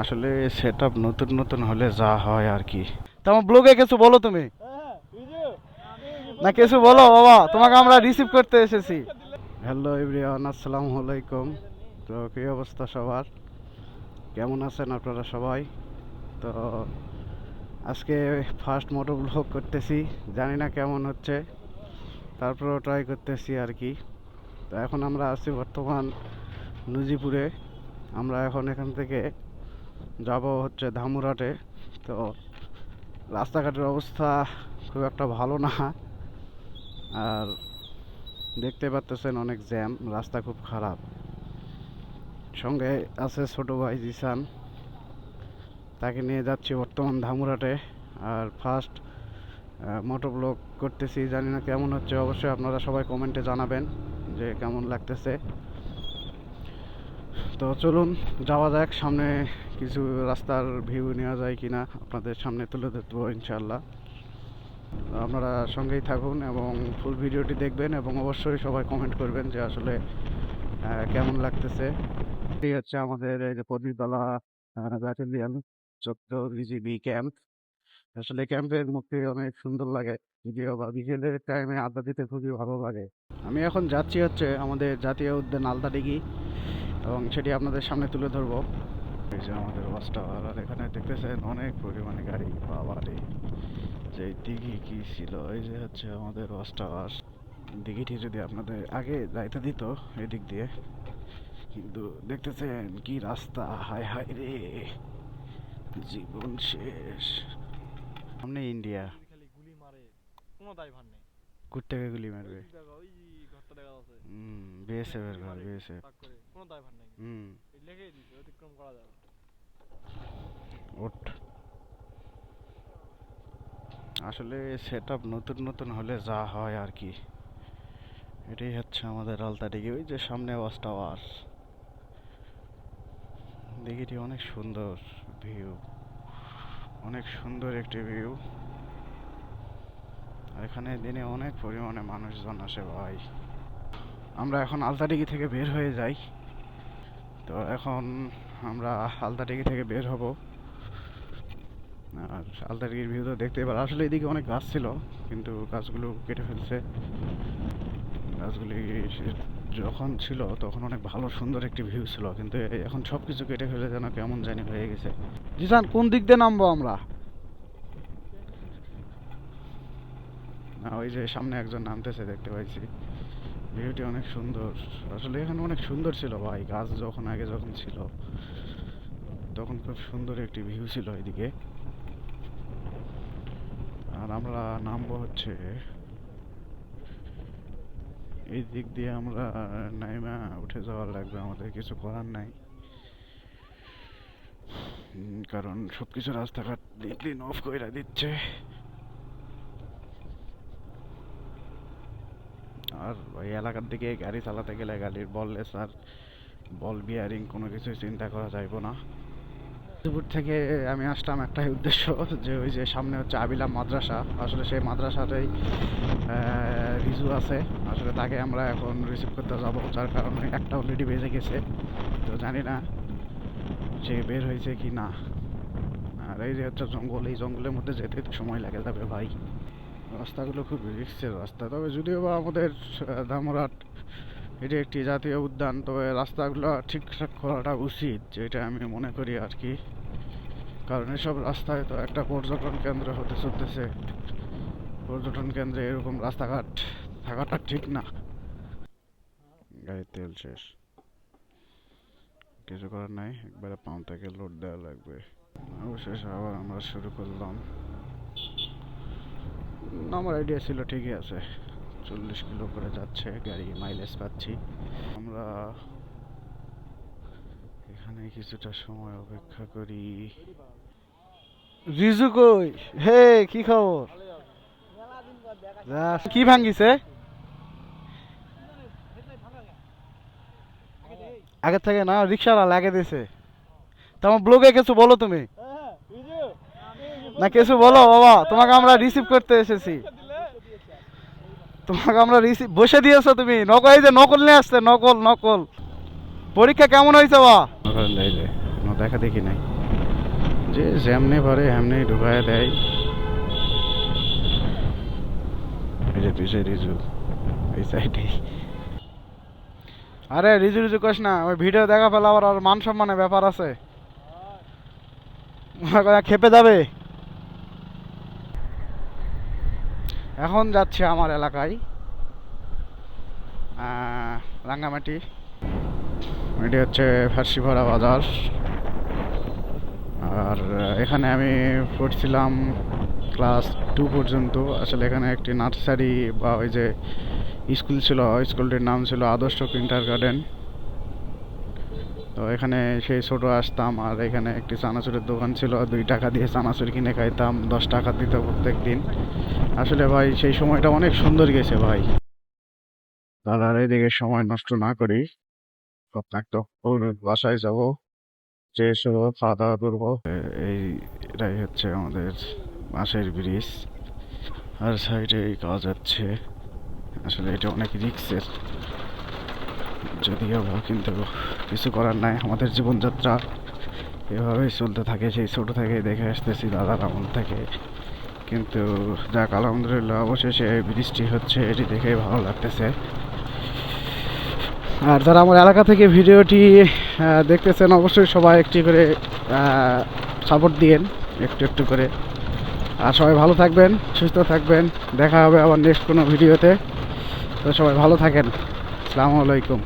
আসলে সেট নতুন নতুন হলে যা হয় আর কি তোমার ব্লগে কিছু বলো তুমি? না, কিছু বলো বাবা, তোমাকে আমরা রিসিভ করতে এসেছি। হ্যালো এভরিওয়ান আসসালামু আলাইকুম। তো কী অবস্থা সবার? কেমন আছেন আপনারা সবাই? তো আজকে ফার্স্ট মোটো ব্লগ করতেছি, জানি না কেমন হচ্ছে। তারপরেও ট্রাই করতেছি আর কি তো এখন আমরা আছি বর্তমান নুজিপুরে আমরা এখন এখান থেকে যাব হচ্ছে ধামুরাটে তো রাস্তাঘাটের অবস্থা খুব একটা ভালো না। আর দেখতে পাচ্তেছেন অনেক জ্যাম, রাস্তা খুব খারাপ। সঙ্গে আছে ছোট ভাই জিসান। তাকে নিয়ে যাচ্ছি বর্তমান ধামুরাটে আর ফার্স্ট মোটো ব্লগ করতেছি। জানি না কেমন হচ্ছে, অবশ্যই আপনারা সবাই কমেন্টে জানাবেন যে কেমন লাগতেছে। তো চলুন, যাওয়া যাক। সামনে কিছু রাস্তার ভিউ নেওয়া যায় কিনা আপনাদের সামনে তুলে ধরবো ইনশাল্লাহ আপনারা সঙ্গেই থাকুন এবং ফুল ভিডিওটি দেখবেন এবং অবশ্যই সবাই কমেন্ট করবেন যে আসলে কেমন লাগতেছে। এই হচ্ছে আমাদের, এই যে পদিতলা ব্যাটালিয়ান চোদ্দ বিজিবি ক্যাম্প আসলে ক্যাম্পের মুখে অনেক সুন্দর লাগে ভিডিও বা বিকেলের টাইমে আড্ডা দিতে খুবই ভালো লাগে। আমি এখন যাচ্ছি হচ্ছে আমাদের জাতীয় উদ্যান আলতাডিগি এবং সেটি আপনাদের সামনে তুলে ধরবো। এই যে আমাদের বাস টাওয়ার আর এখানে দেখতেছেন অনেক পরিমাণে গাড়ি। বাবারে! যে দিঘি কি ছিল? এই যে হচ্ছে আমাদের বাস টাওয়ার দিঘিটি যদি আপনাদের আগে যাইতে দিত এদিক দিয়ে। কিন্তু দেখতেছেন কি রাস্তা। হায় হায় রে! জীবন শেষ। সামনে ইন্ডিয়া। গুলি মারে কোনো দায়ভার নেই কুত্তে গুলি মারবে? ওই ঘরটা দেখা যাচ্ছে। হুম বিএসএফ এর ঘর বিএসএফ কোনো দায়ভার নেই। হুম। অতিক্রম করা যাবে। ওট আসলে সেট নতুন নতুন হলে যা হয় আর কি। এটাই হচ্ছে আমাদের আলতাডিগি ওই যে সামনে ওয়াচ টাওয়ার দিঘিটি অনেক সুন্দর ভিউ অনেক সুন্দর একটি ভিউ এখানে দিনে অনেক পরিমাণে মানুষজন আসে ভাই। আমরা এখন আলতাডিগি থেকে বের হয়ে যাই। তো এখন আমরা আলতাডিগি থেকে বের হব। আর আলতাডিগির ভিউ তো দেখতে পার। আসলে এদিকে অনেক গাছ ছিল, কিন্তু গাছগুলো কেটে ফেলছে। গাছগুলি যখন ছিল তখন অনেক ভালো, সুন্দর একটি ভিউ ছিল, কিন্তু এখন সব কিছু কেটে ফেলে যেন কেমন জানি হয়ে গেছে। জিসান কোন দিক দিয়ে নামবো আমরা? ওই যে সামনে একজন নামতেছে, দেখতে পাইছি। ভিউটি অনেক সুন্দর। আসলে এখানে অনেক সুন্দর ছিল ভাই, গাছ যখন আগে যখন ছিল, তখন খুব সুন্দর একটি ভিউ ছিল এদিকে। আর আমরা নামবো হচ্ছে এই দিক দিয়ে আমরা নাইমা উঠে যাওয়ার লাগবে, আমাদের কিছু করার নাই। কারণ সবকিছু রাস্তাঘাট দিন দিন অফ করে দিচ্ছে। আর ওই এলাকার দিকে গাড়ি চালাতে গেলে গাড়ির বললেস আর বল বিয়ারিং কোনো কিছুই চিন্তা করা যাইব না। দুপুর থেকে আমি আসলাম একটাই উদ্দেশ্য যে ওই যে সামনে হচ্ছে আবিলাম মাদ্রাসা। আসলে সেই মাদ্রাসাতেই আহ, রিজু আছে। আসলে তাকে আমরা এখন রিসিভ করতে যাব যার কারণে একটা অলরেডি বেজে গেছে। তো জানি না সে বের হয়েছে কি না আর এই যে হচ্ছে জঙ্গল এই জঙ্গলের মধ্যে যেতে তো সময় লাগে যাবে ভাই। রাস্তাগুলো খুব রিক্সের রাস্তা। তবে যদিও বা আমাদের ধামরাট, এটি একটি জাতীয় উদ্যান, তবে রাস্তাগুলো ঠিকঠাক করাটা উচিত, যেটা আমি মনে করি আর কি। কারণ এসব রাস্তায় তো একটা পর্যটন কেন্দ্র হতে চলতেছে। পর্যটন কেন্দ্রে এরকম রাস্তাঘাট থাকাটা ঠিক না। গাড়ির তেল শেষ। কিছু করার নাই, একবারে পাম্প থেকে লোড দেওয়া লাগবে। অবশেষে আবার আমরা শুরু করলাম। আমার আইডিয়া ছিল ঠিকই আছে। চল্লিশ কিলো করে যাচ্ছে গাড়ি মাইলেজ পাচ্ছি। আমরা এখানে কিছুটা সময় অপেক্ষা করি। রিজু কই? হে, কি খবর? কি ভাঙ্গিছে আগে থেকে না, রিক্সাওয়ালা লাগে দিছে। তোমার ব্লগে কিছু বলো তুমি। না কিছু বলো বাবা তোমাকে আমরা রিসিভ করতে এসেছি। তোমাকে আমরা রিসিভ বসে দিয়েছ তুমি। নকল এই যে নকল নিয়ে আসছে নকল নকল। পরীক্ষা কেমন হয়েছে বা দেখা দেখি নাই। যে যেমনি পারে এমনি ঢুকায় দেয়। এই যে পিছে রিজু এই সাইডে আরে রিজু রিজু কস না ওই ভিডিও দেখা পেলে আবার আর মান সম্মানের ব্যাপার আছে। খেপে যাবে। এখন যাচ্ছে আমার এলাকায় রাঙ্গামাটি। এটি হচ্ছে ফার্সিপাড়া বাজার। আর এখানে আমি পড়ছিলাম ক্লাস টু পর্যন্ত। আসলে এখানে একটি নার্সারি বা ওই যে স্কুল ছিল স্কুলটির নাম ছিল আদর্শ কিন্টার গার্ডেন তো এখানে সেই ছোটো আসতাম আর এখানে একটি চানাচুরের দোকান ছিল। দুই টাকা দিয়ে চানাচুর কিনে খাইতাম, দশ টাকা দিত প্রত্যেক দিন আসলে ভাই, সেই সময়টা অনেক সুন্দর গেছে ভাই। দাদার এদিকে সময় নষ্ট না করি। তো বাসায় যাব। যে এসে খাওয়া দাওয়া করব এইটাই হচ্ছে আমাদের বাঁশের ব্রিজ। আর সাইডে এই কাজ হচ্ছে আসলে এটা অনেক রিক্সের। যদিও কিন্তু কিছু করার নাই। আমাদের জীবনযাত্রা এভাবেই চলতে থাকে, সেই ছোট থেকে দেখে আসতেছি দাদার আমল থেকে। কিন্তু যাক, আলহামদুলিল্লাহ, অবশেষে বৃষ্টি হচ্ছে, এটি দেখে ভালো লাগতেছে। আর যারা আমার এলাকা থেকে ভিডিওটি দেখতেছেন, অবশ্যই সবাই একটি করে সাপোর্ট দিয়েন, একটু একটু করে। আর সবাই ভালো থাকবেন, সুস্থ থাকবেন। দেখা হবে আবার নেক্সট কোনো ভিডিওতে। তো সবাই ভালো থাকেন। আসসালামু আলাইকুম।